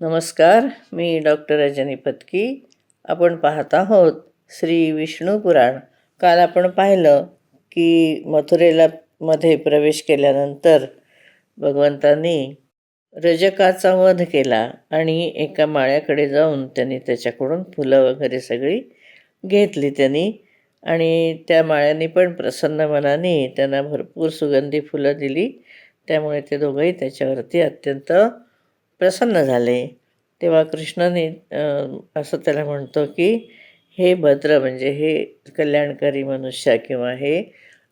नमस्कार मी डॉक्टर रजनी पत्की आपण पाहत आहोत श्री विष्णू पुराण. काल आपण पाहिलं की मथुरेला मध्ये प्रवेश केल्यानंतर भगवंतांनी रजकाचा वध केला आणि एका माळ्याकडे जाऊन त्यांनी त्याच्याकडून फुलं वगैरे सगळी घेतली त्यांनी. आणि त्या माळ्यांनी पण प्रसन्न मनाने त्यांना भरपूर सुगंधी फुलं दिली. त्यामुळे ते दोघंही त्याच्यावरती अत्यंत प्रसन्न झाले. तेव्हा कृष्णाने असं त्याला म्हणतो की हे भद्र म्हणजे हे कल्याणकारी मनुष्य किंवा हे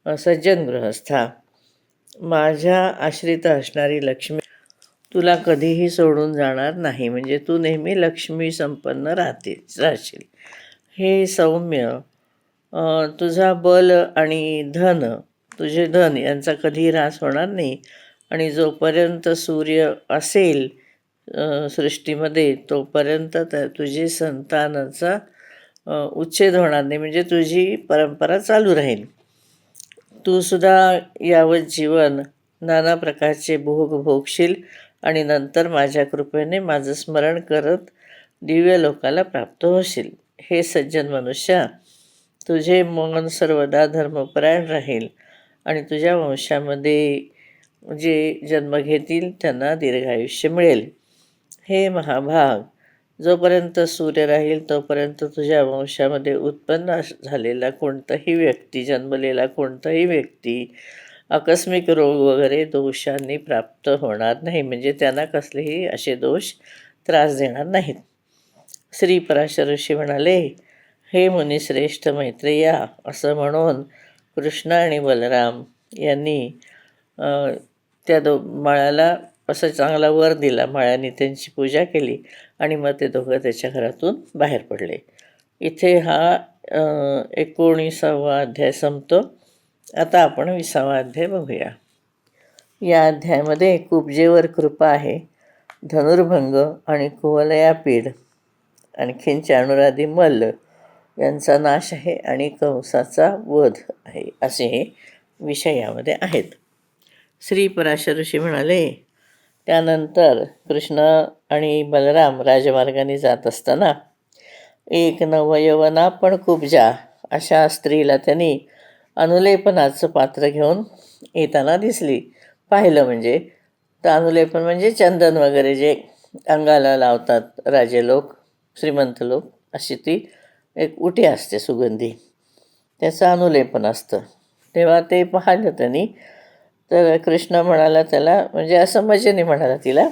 सज्जन गृहस्था माझ्या आश्रित असणारी लक्ष्मी तुला कधीही सोडून जाणार नाही. म्हणजे तू नेहमी लक्ष्मी संपन्न राहते राहशील. हे सौम्य तुझा बल आणि धन तुझे धन यांचा कधीही ऱ्हास होणार नाही. आणि जोपर्यंत सूर्य असेल सृष्टीमध्ये तोपर्यंत तर तुझी संतानाचा उच्छेद होणार नाही. म्हणजे तुझी परंपरा चालू राहील. तू सुद्धा यावत जीवन नाना प्रकारचे भोग भोगशील आणि नंतर माझ्या कृपेने माझं स्मरण करत दिव्य लोकाला प्राप्त होशील. हे सज्जन मनुष्या तुझे मन सर्वदा धर्मपरायण राहील आणि तुझ्या वंशामध्ये जे जन्म घेतील त्यांना दीर्घायुष्य मिळेल. हे महाभाग. जोपर्यंत सूर्य राहील तोपर्यंत तुझ्या वंशामध्ये उत्पन्न अस- झालेला कोणताही व्यक्ती जन्मलेला कोणताही व्यक्ती आकस्मिक रोग वगैरे दोषांनी प्राप्त होणार नाही. म्हणजे त्यांना कसलेही असे दोष त्रास देणार नाहीत. श्री पराशर ऋषी म्हणाले हे मुनिश्रेष्ठ मैत्रेया असं म्हणून कृष्ण आणि बलराम यांनी त्या दो माळ्याला असा चांगला वर दिला माळ्याने त्यांची पूजा केली आणि मग ते दोघं त्याच्या घरातून बाहेर पडले. इथे हा एकोणीसावा अध्याय संपतो. आता आपण विसावा अध्याय बघूया. या अध्यायामध्ये कुबजेवर कृपा आहे धनुर्भंग आणि कुवलयापीड आणखीन चाणुरादी मल्ल यांचा नाश आहे आणि कंसाचा वध आहे असे हे विषय यामध्ये आहेत. श्री पराशर ऋषी म्हणाले त्यानंतर कृष्ण आणि बलराम राजमार्गाने जात असताना एक नवयवना पण कुब्जा अशा स्त्रीला त्यांनी अनुलेपनाचं पात्र घेऊन येताना दिसली. पाहिलं म्हणजे तर अनुलेपन म्हणजे चंदन वगैरे जे अंगाला लावतात राजे लोक श्रीमंत लोक अशी ती एक उटी असते सुगंधी. त्याचं अनुलेपन असतं. तेव्हा ते पाहिलं त्यांनी तर कृष्ण म्हणाला त्याला म्हणजे असं मजेने म्हणाला तिला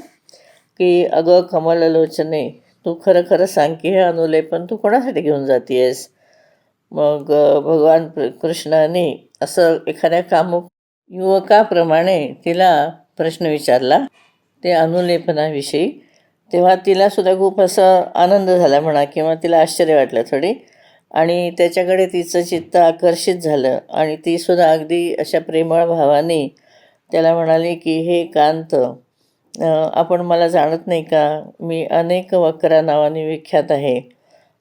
की अगं कमललोचने तू खरं खरं सांग की हे अनुलेपन तू कोणासाठी घेऊन जातीयस? मग भगवान कृष्णाने असं एखाद्या कामुक युवकाप्रमाणे तिला प्रश्न विचारला ते अनुलेपनाविषयी. तेव्हा तिला सुद्धा खूप असं आनंद झाला म्हणा किंवा तिला आश्चर्य वाटलं थोडी. आणि त्याच्याकडे तिचं चित्त आकर्षित झालं आणि ती सुद्धा अगदी अशा प्रेमळ भावाने त्याला म्हणाली की हे कांत आपण मला जाणत नाही का? मी अनेक वक्रा नावाने विख्यात आहे.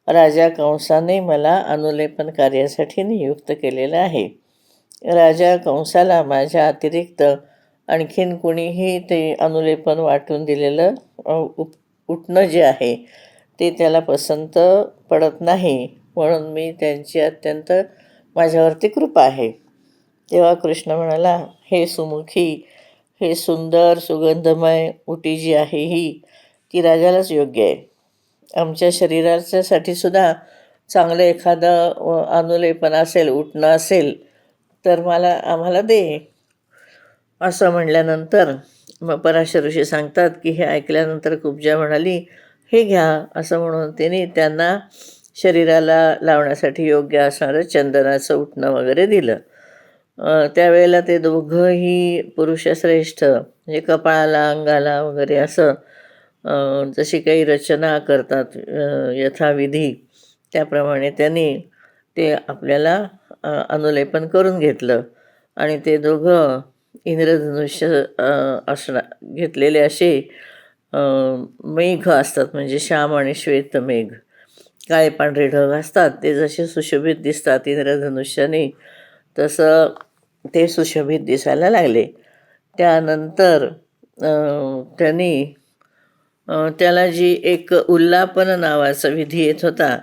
राजा कंसाने मला अनुलेपन कार्यासाठी नियुक्त केलेलं आहे. राजा कंसाला माझ्या अतिरिक्त आणखीन कुणीही ते अनुलेपन वाटून दिलेलं उप उठणं जे आहे ते त्याला पसंत पडत नाही. म्हणून मी त्यांची अत्यंत माझ्यावरती कृपा आहे. तेव्हा कृष्ण म्हणाला हे सुमुखी हे सुंदर सुगंधमय उटी जी आहे ही ती राजालाच योग्य आहे. आमच्या शरीराच्यासाठी सुद्धा चांगलं एखादं अनुलेपण अनुलेपन असेल उठणं असेल तर मला आम्हाला दे. असं म्हणल्यानंतर मग पराशर ऋषी सांगतात की हे ऐकल्यानंतर कुब्जा म्हणाली हे घ्या असं म्हणून त्यांनी त्यांना शरीराला लावण्यासाठी योग्य असणारं चंदनाचं उठणं वगैरे दिलं. त्यावेळेला ते दोघंही पुरुषश्रेष्ठ म्हणजे कपाळाला अंगाला वगैरे असं जशी काही रचना करतात यथाविधी त्याप्रमाणे त्यांनी ते आपल्याला अनुलेपन करून घेतलं. आणि ते दोघं इंद्रधनुष्य असणार घेतलेले असे मेघ असतात म्हणजे श्याम आणि श्वेत मेघ. काळे पांढरे ढग असतात. ते जसे सुशोभित दिसतात इंद्रधनुष्याने तसं ते सुशोभित दिसायला लागले. त्यानंतर त्यांनी त्याला जी एक उल्लापन नावाचा विधी येत होता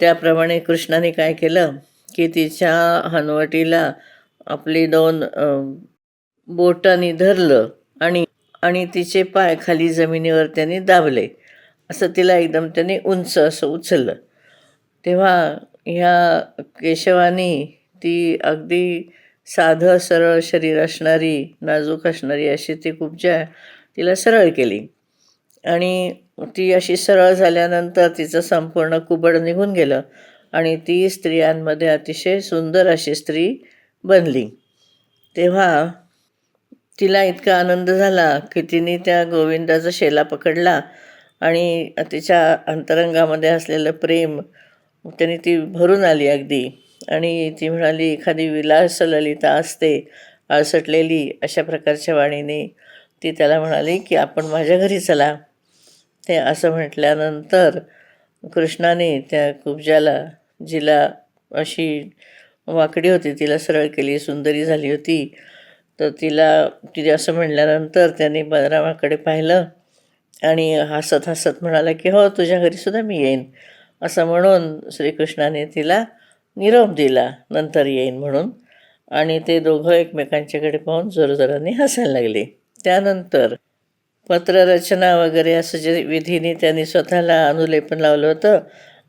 त्याप्रमाणे कृष्णाने काय केलं की तिच्या हनवटीला आपली दोन बोटांनी धरलं आणि आणि तिचे पाय खाली जमिनीवर त्यांनी दाबले. असं तिला एकदम त्याने उंच असं उचललं. तेव्हा ह्या केशवानी ती अगदी साधं सरळ शरीर असणारी नाजूक असणारी अशी ती खूपच्या तिला सरळ केली. आणि ती अशी सरळ झाल्यानंतर तिचं संपूर्ण कुबड निघून गेलं आणि ती स्त्रियांमध्ये अतिशय सुंदर अशी स्त्री बनली. तेव्हा तिला इतका आनंद झाला की तिने त्या गोविंदाचा शेला पकडला आणि तिच्या अंतरंगामध्ये असलेलं प्रेम त्यांनी ती भरून आली अगदी. आणि ती म्हणाली एखादी विलास ललिता असते आळसटलेली अशा प्रकारच्या वाणीने. ती त्याला म्हणाली की आपण माझ्या घरी चला. ते असं म्हटल्यानंतर कृष्णाने त्या कुब्जाला जिला अशी वाकडी होती तिला सरळ केली सुंदरी झाली होती तर तिला तिने असं म्हणल्यानंतर त्याने बलरामाकडे पाहिलं. आणि हसत हसत म्हणाला की हो तुझ्या घरीसुद्धा मी येईन. असं म्हणून श्रीकृष्णाने तिला निरोप दिला नंतर येईन म्हणून. आणि ते दोघं एकमेकांच्याकडे पाहून जोरजोराने हसायला लागले. त्यानंतर पत्ररचना वगैरे असं जे विधीने त्यांनी स्वतःला अनुलेपन लावलं होतं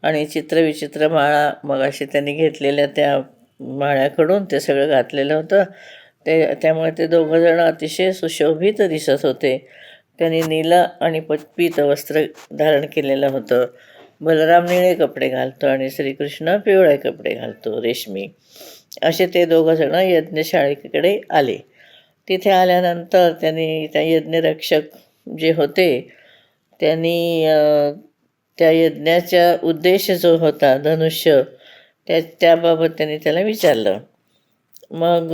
आणि चित्रविचित्र माळा मग अशी त्यांनी घेतलेल्या त्या माळ्याकडून ते सगळं घातलेलं होतं ते त्यामुळे ते दोघंजणं अतिशय सुशोभित दिसत होते. त्यांनी नील आणि पीत वस्त्र धारण केलेलं होतं. बलराम निळे कपडे घालतो आणि श्रीकृष्ण पिवळे कपडे घालतो रेशमी. असे ते दोघंजणं यज्ञशाळेकडे आले. तिथे आल्यानंतर त्यांनी त्या यज्ञरक्षक जे होते त्यांनी त्या यज्ञाचा उद्देश जो होता धनुष्य त्या त्याबाबत त्यांनी त्याला विचारलं. मग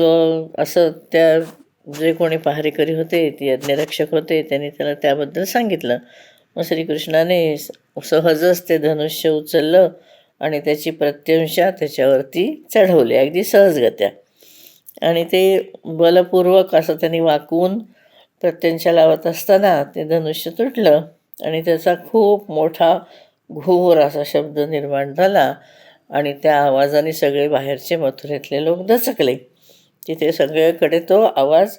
असं त्या जे कोणी पहारेकरी होते ते यज्ञरक्षक होते त्यांनी त्याला त्याबद्दल सांगितलं. मग श्रीकृष्णाने सहजच ते धनुष्य उचललं आणि त्याची प्रत्यंशा त्याच्यावरती चढवली अगदी सहजगत्या. आणि ते बलपूर्वक असं त्यांनी वाकवून प्रत्यंशा लावत असताना ते धनुष्य तुटलं आणि त्याचा खूप मोठा घोर असा शब्द निर्माण झाला आणि त्या आवाजाने सगळे बाहेरचे मथुरेतले लोक दचकले. तिथे सगळीकडे तो आवाज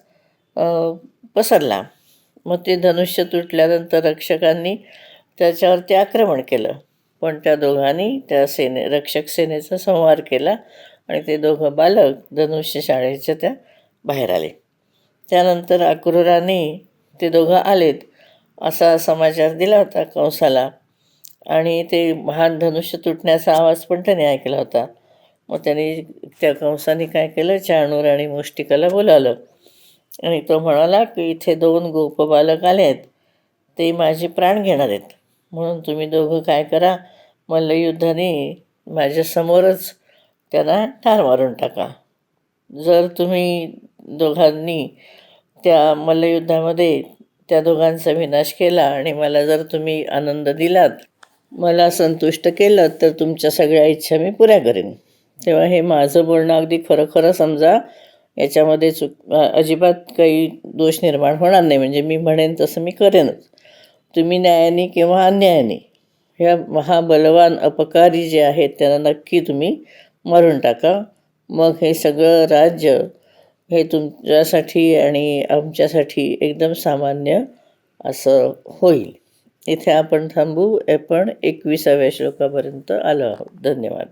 पसरला. मग ते धनुष्य तुटल्यानंतर रक्षकांनी त्याच्यावरती आक्रमण केलं. पण त्या दोघांनी त्या सेने रक्षक सेनेचा संहार केला आणि ते दोघं बालक धनुष्य शाळेच्या त्या बाहेर आले. त्यानंतर अक्रूराने ते दोघं आलेत असा समाचार दिला होता कंसाला. आणि ते महान धनुष्य तुटण्याचा आवाज पण त्याने ऐकला होता. मग त्याने त्या कंसाने काय केलं? चाणूर आणि मुष्टिकाला बोलावलं. आणि तो म्हणाला की इथे दोन गोप बालक आले आहेत ते माझे प्राण घेणार आहेत. म्हणून तुम्ही दोघं काय करा? मल्लयुद्धाने माझ्यासमोरच त्यांना ठार मारून टाका. जर तुम्ही दोघांनी त्या मल्लयुद्धामध्ये त्या दोघांचा विनाश केला आणि मला जर तुम्ही आनंद दिलात मला संतुष्ट केलं तर तुमच्या सगळ्या इच्छा मी पुऱ्या करेन. तेव्हा हे माझं बोलणं अगदी खरं खरं समजा याच्यामध्ये चुक अजिबात काही दोष निर्माण होणार नाही. म्हणजे मी म्हणेन तसं मी करेनच. तुम्ही न्यायाने किंवा अन्यायाने ह्या महाबलवान अपकारी जे आहेत त्यांना नक्की तुम्ही मारून टाका. मग हे सगळं राज्य हे तुमच्यासाठी आणि आमच्यासाठी एकदम सामान्य असं होईल. इथे आपण थांबू. आपण एकविसाव्या श्लोकापर्यंत आलो आहोत. धन्यवाद.